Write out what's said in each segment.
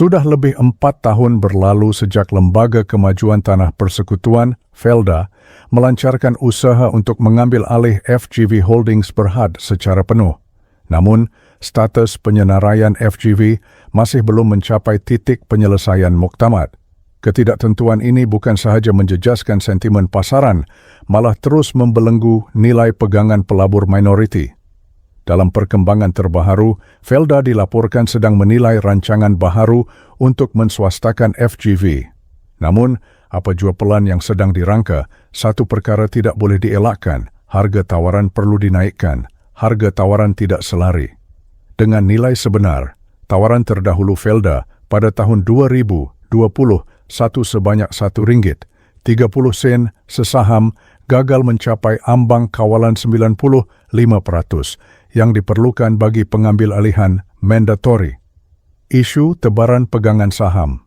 Sudah lebih empat tahun berlalu sejak Lembaga Kemajuan Tanah Persekutuan, FELDA, melancarkan usaha untuk mengambil alih FGV Holdings Berhad secara penuh. Namun, status penyenaraian FGV masih belum mencapai titik penyelesaian muktamad. Ketidaktentuan ini bukan sahaja menjejaskan sentimen pasaran, malah terus membelenggu nilai pegangan pelabur minoriti. Dalam perkembangan terbaru, Felda dilaporkan sedang menilai rancangan baharu untuk menswastakan FGV. Namun, apa jua pelan yang sedang dirangka, satu perkara tidak boleh dielakkan, harga tawaran perlu dinaikkan, harga tawaran tidak selari. Dengan nilai sebenar, tawaran terdahulu Felda pada tahun 2020 satu sebanyak satu ringgit, 30 sen sesaham gagal mencapai ambang kawalan 95 peratus yang diperlukan bagi pengambil alihan mandatory. Isu tebaran pegangan saham.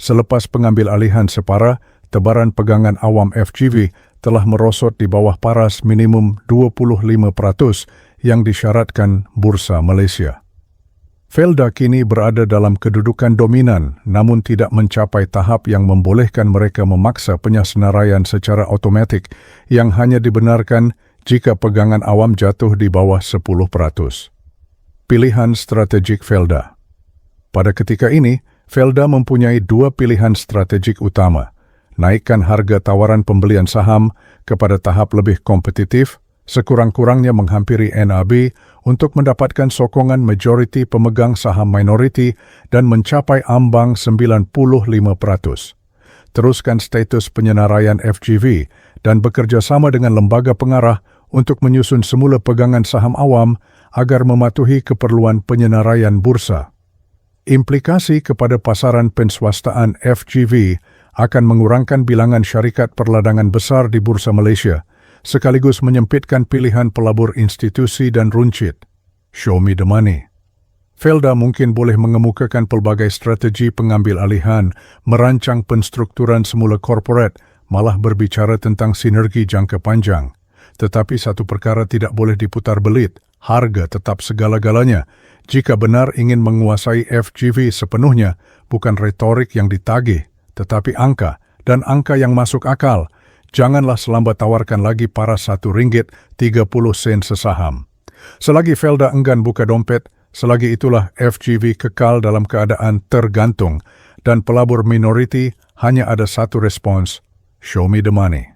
Selepas pengambil alihan separa, tebaran pegangan awam FGV telah merosot di bawah paras minimum 25% yang disyaratkan Bursa Malaysia. Felda kini berada dalam kedudukan dominan namun tidak mencapai tahap yang membolehkan mereka memaksa penyasenaraian secara automatik yang hanya dibenarkan jika pegangan awam jatuh di bawah 10%. Pilihan strategik Felda Pada ketika ini, Felda mempunyai dua pilihan strategik utama. Naikkan harga tawaran pembelian saham kepada tahap lebih kompetitif, sekurang-kurangnya menghampiri NAB untuk mendapatkan sokongan majoriti pemegang saham minoriti dan mencapai ambang 95%. Teruskan status penyenaraian FGV dan bekerjasama dengan lembaga pengarah untuk menyusun semula pegangan saham awam agar mematuhi keperluan penyenaraian bursa. Implikasi kepada pasaran penswastaan FGV akan mengurangkan bilangan syarikat perladangan besar di Bursa Malaysia, sekaligus menyempitkan pilihan pelabur institusi dan runcit. Show me the money. Felda mungkin boleh mengemukakan pelbagai strategi pengambil alihan, merancang penstrukturan semula korporat, malah berbicara tentang sinergi jangka panjang. Tetapi satu perkara tidak boleh diputar belit, harga tetap segala-galanya. Jika benar ingin menguasai FGV sepenuhnya, bukan retorik yang ditagih, tetapi angka dan angka yang masuk akal. Janganlah selambat tawarkan lagi para satu ringgit 30 sen sesaham. Selagi Felda enggan buka dompet, selagi itulah FGV kekal dalam keadaan tergantung dan pelabur minoriti hanya ada satu respons, show me the money.